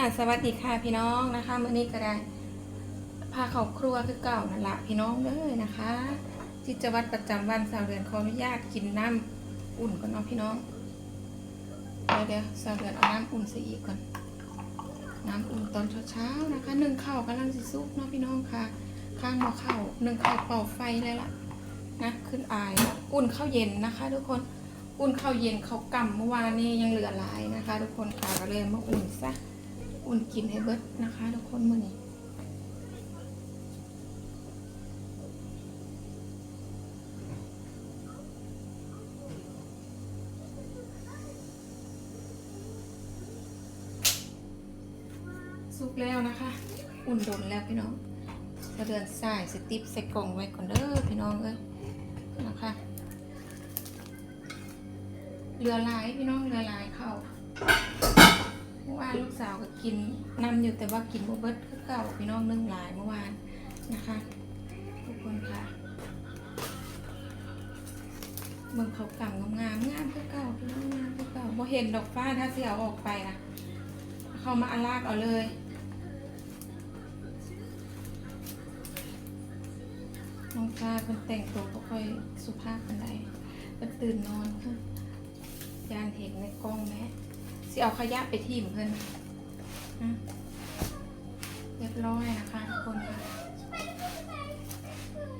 สวัสดีค่ะพี่น้องนะคะมื้อนี้ก็ได้พาเข้าครัวคือเก่านั่นละพี่น้องเลยนะคะกิจวัตรประจำวันสาวเดือนขออนุญาตกินน้ำอุ่นก่อนเนาะพี่น้องเดี๋ยวเสาวเดือนเอาน้ำอุ่นใส่อีกก่อน น้ำอุ่นตอนเช้าๆนะคะนึ่งข้าวกำลังสิซุกเนาะพี่น้องค่ะ ข้างหม้อข้าวนึ่งข้าวเป่าไฟเลยล่ะนะขึ้นอายอุ่นข้าวเย็นนะคะ ทุกคนอุ่นข้าวเย็นเขากำเมื่อวานนี้ยังเหลือหลายนะคะ ทุกคนค่ะก็เลยมาอุ่นซะ อุ่นกินให้เบิดนะคะทุกคนมื่อนี้สุกแล้วนะคะ อุ่นโดนแล้วพี่น้องจะเดินสายสติปใส่กล่องไว้ก่อนเด้อพี่น้องเอ้ยนะคะเรือลายพี่น้องเรือลายเข้าเมื่อวา ลูกสาวก็กินนำอยู่แต่ว่ากินบ่เบิดคือเก่าพี่น้องนึ่งหลายเมื่อวานนะคะ ทุกคนค่ะเมืองเขากำงามงามคือเก่าพี่น้องงามคือเก่าบ่เห็นดอกฟ้าถ้าเสียออกไปนะเขามาอาลากเอาเลยน้องฟ้าเพิ่นแต่งตัวบ่ค่อยสุภาพปานใดเพิ่นตื่นนอนค่ะยานเห็นในกล้องแม่ สิเอาขยะไปทิ่มเพิ่นนเรียบร้อยนะคะทุกคนค่ะ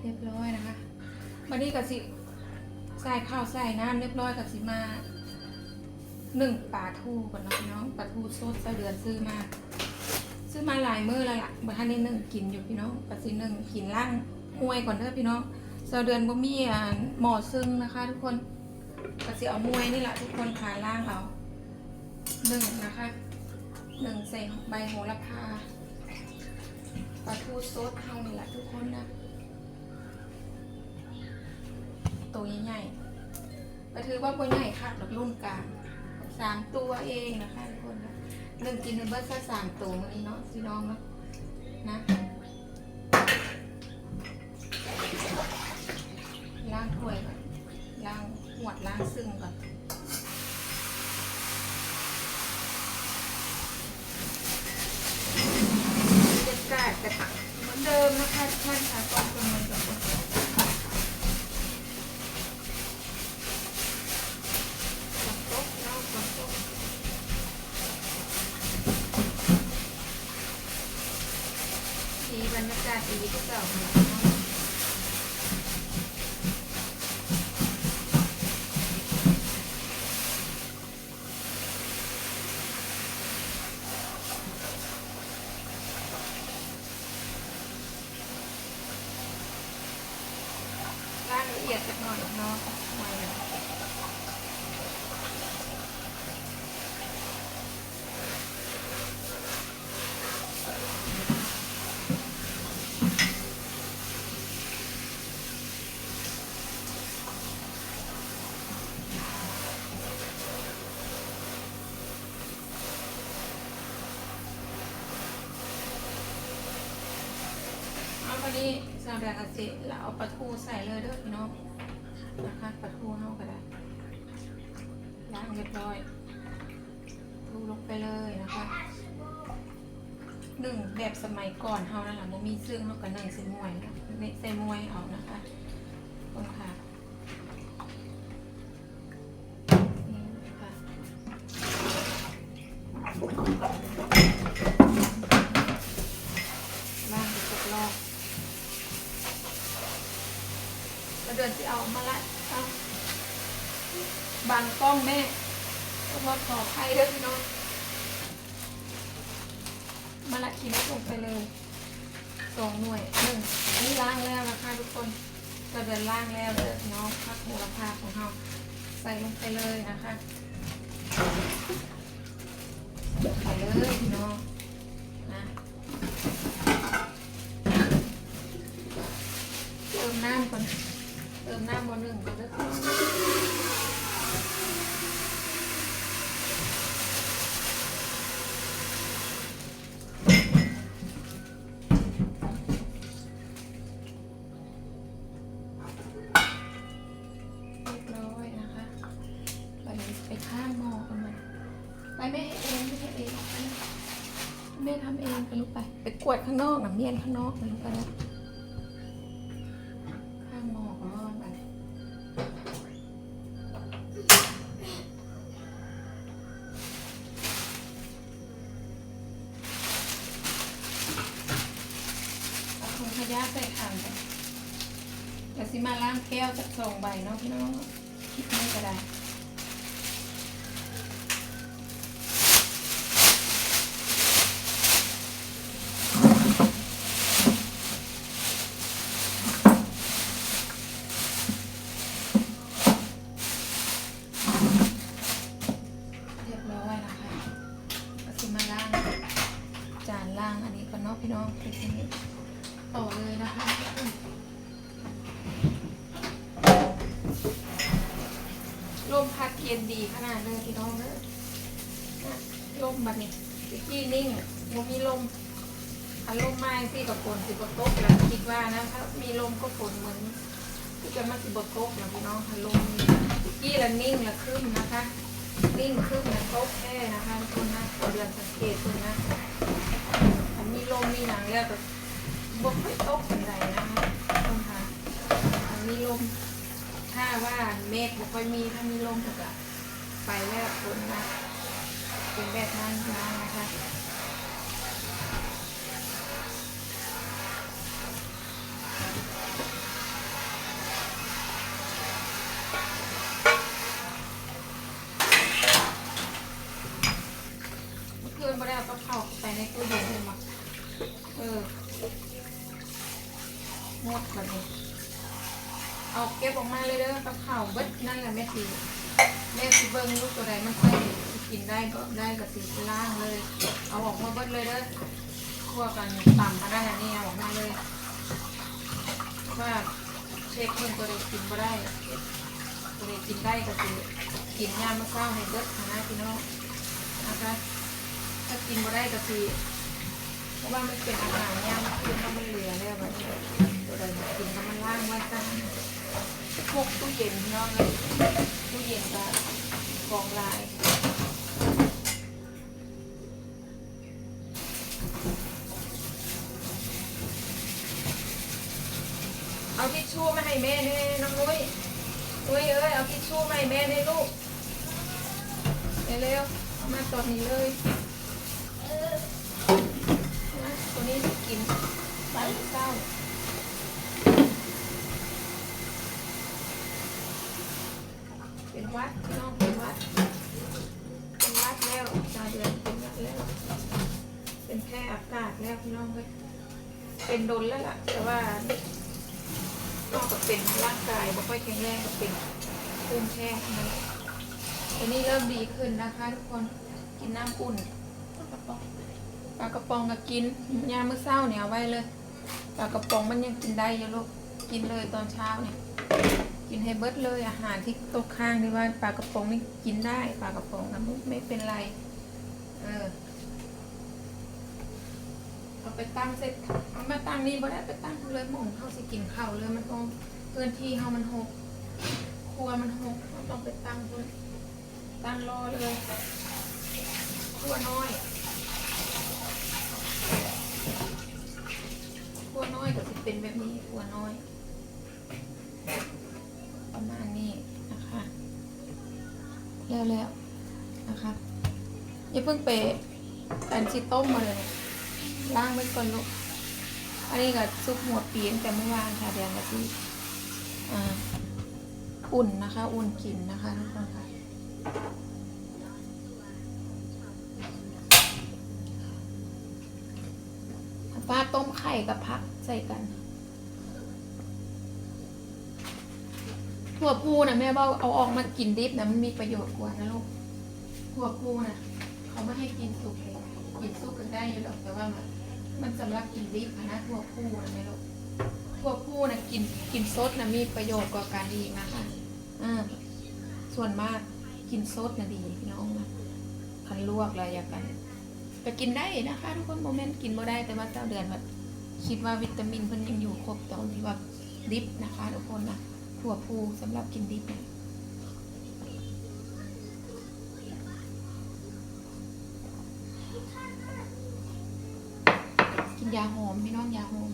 เรียบร้อยนะคะวันนี้ก็สิใส่ข้าวใส่น้ำเรียบร้อยกับสิมาหนึ่งปลาทูก่อนนะพี่น้องปลาทูสดเสาเดือนซื้อมา ซื้อมาหลายมื้อแล้วล่ะบ่ทันได้นึ่งกินอยู่พี่น้องก็สินึ่งกินล่างห้วยก่อนเด้อพี่น้องเสาเดือนบ่มีอ่าหมอซึ่งนะคะ ทุกคนก็สิเอามวยนี่แหละทุกคนขาล่างเอา หนึ่งนะคะหนึ่งใส่ใบโหระพาปลาทูซดเท่านี่แหละทุกคนนะตัวใหญ่ๆก็ถือว่าตัวใหญ่ค่ะหลักรุ่นกลางสามตัวเองนะคะทุกคนนะหนึ่งกินในเบิร์ซะสามตัววันนี้เนาะพี่น้องเนาะนะล้างถ้วยก่อนล้างหวดล้างซึ่งก่อน บรรยากาศกันเหมือนเดิมนะคะท่านค่ะกองประเมินกับฝนตกเนาะฝนตกดี บรรยากาศดีที่เก่าเนาะล้างละเอียดสักหน่อยเนาะไว้เลาพอดีสาวแดงกะสิแล้วเอาปลาทูใส่เลยเด้อพี่น้องนะคะปลาทูเฮาก็ได้ล้างเรียบร้อยทูลงไปเลยนะคะหนึ่งแบบสมัยก่อนเฮานั่นแหละมันมีซึ่งเฮากับหนึ่งใส่มวยนะใส่มวยเอานะคะคนค่ะ อามาละเอาบางกล้องแม่ก็รถขอใครเด้อพี่น้องมาละขีดลงไปเลยสองหน่วยหนึ่งอันนี้ล้างแล้วนะคะทุกคนก็เดินล้างแล้วเด้อพี่น้องพักโหระพาของเราใส่ลงไปเลยนะคะใส่เลยพี่น้อง ห้เองออกไปเลยม่ทำเองไปลูกไป ไปกวดข้างนอกนะเมียนข้างนอกนะลูกไปนะ แล้วสิมางแก้วจากสองใบเนาะพี่น้องคิดไม่ก็ได้เรียบร้อยนะคะก็สิมาล้างจานล่างอันนี้ก่อนเนาะพี่น้องไปทีนี้ต่อเลยนะคะลมพัดเย็นดีขนาดเลยพี่น้องเนอะนะลมแบบนี้ตะกี้นิ่งโมมีลมถ้าลมไมาสิกับฝนสิบตกแล้วคิดว่านะถ้ามีลมก็ฝนเหมือนที่จะมาสิบตกแล้วพี่น้องถ้าลมตะกี้ละนิ่งละขึ้นนะคะ นิ่งขึ้นนะโต๊ะแค่นะคะทุกคนนะเอาเดือนสังเกตดูนะอันมีลมมีหนังแล้วก็บกไม่ตกเป็นไรนะคะทุกคนค่ะมีลม ถ้าว่าเมฆบกค่อยมีถ้ามีลมถึงอะไปแล้วคนนะเป็นแบบนั้นนะนะคะเมื่อคืนไม่ได้เอากระเพราใส่ในตู้เย็นเลยมั้งเออหมดแบบนี้ เอาเก็บออกมาเลยเด้อกระเพราเบิดนั่นแหละแม่ตีแม่ตีเบิ้งลูกตัวใดมันใส่กินได้ก็ได้กับสีล่างเลย เอาออกมาเบิดเลยเด้อคั่วกันต่ำมาได้แล้วนี่เอาออกมาเลยว่าเช็คเพิ่นตัวใดกินบ่ได้ตัวใดกินได้ก็คือกินยามมะเศร้าให้เบิดนะพี่น้องนะคะถ้ากินมาได้ก็คือเพราะว่ามันเป็นอาหารย่างกินแล้วมันเหลือแล้วมันตัวใดกินแล้วมันล่างไว้ตั้ง พวกตู้เย็นพี่น้องเลยตู้เย็นก็กองลายเอาทิชชู่มาให้แม่นี่น้องนุ้ยนุ้ยเอ้ยเอาทิชชู่มาให้แม่นี่ลูกเร็วๆเอามาตอนนี้เลยตัวนี้กินใส่เศร้าเป็น วัดพี่น้องเป็นวัดเป็นวัดแล้วตาเดือนเป็นวัดแล้ว เป็นแค่อากาศแล้วพี่น้องเลยเป็นโดนแล้วล่ะ แต่ว่านองกจากเป็นร่างกายไม่ค่อยแข็งแรงก็เป็นภูมิแพ้นะอันนี้เริ่มดีขึ้นนะคะทุกคนกินน้ำอุ่นปลากระป๋องก็กินยามมื้อเช้าเนี่ยไว้เลยปลากระป๋องมันยังกินได้อยู่ลูกกินเลยตอนเช้าเนี่ย กินให้เบิดเลยอาหารที่ตกค้างที่ว่าปลากระป๋องนี่กินได้ปลากระป๋องนะไม่ไม่เป็นไร เออเอาไปตั้งเสร็จเอามาตั้งนี่บ่ได้ไปตั้งเลยหม่องเข้าสิกินข้าวเลยมันต้องพื้นที่เฮามันหกครัวมันหกเราต้องไปตั้งเลยตั้งรอเลยครัวน้อยขัวน้อยก็จะเป็นแบบนี้ขัวน้อย แล้วแล้วนะคะอย่าเพิ่งไปอันชิต้มมาเลยล้างไว้ก่อนลูกอันนี้ก็ซุปหัวปีนแต่เมื่อวานค่ะเดี๋ยวมาที่อุ่นนะคะ อุ่นกินนะคะทุกคนค่ะปลาต้มไข่กับผักใส่กัน ถั่วพูนะแม่บอกเอาออกมากินดิบนะมันมีประโยชน์กว่านะลูกถั่วพูนะเขาไม่ให้กินสุกเลยกินสุกกันได้อยู่หรอกแต่ว่ามันมันสำหรับกินดิบอะนะถั่วพูนะแม่ลูกถั่วพูนะกินกินสดนะมีประโยชน์กว่าการอีกนะคะอ่าส่วนมากกินสดนะดีพี่น้องนะคันลวกอะไรอย่างกันก็กินได้นะคะทุกคนโมเมนต์กินบ่ได้แต่ว่าเจ้าเดือนแบบคิดว่าวิตามินเพิ่นยังอยู่ครบตอนที่ว่าดิบนะคะทุกคนนะ ถั่วพูสำหรับกินดิบกินยาหอมพี่น้องยาหอม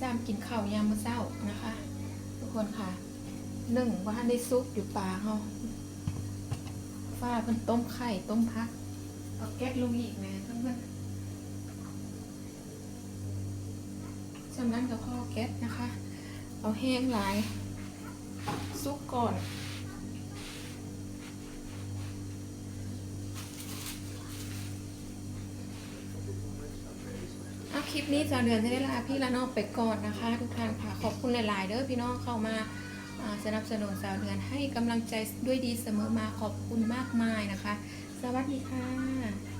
สามกินข้าวยามมื้อเช้านะคะ ทุกคนค่ะหนึ่งว่าได้ซุปอยู่ปลาเขาฟ้าเพิ่นต้มไข่ต้มพักเอาแก๊สลงอีกนะเพื่อนๆจากนั้นก็พ่อแก๊สนะคะ เอาแห้งหลายซุปก่อน เอาคลิปนี้สาวเดือนจะได้ลาพี่ละนอกไปก่อนนะคะ ทุกท่านค่ะ ขอบคุณหลาย ๆ เด้อพี่น้องเข้ามาสนับสนุนสาวเดือนให้กำลังใจด้วยดีเสมอมาขอบคุณมากมายนะคะ สวัสดีค่ะ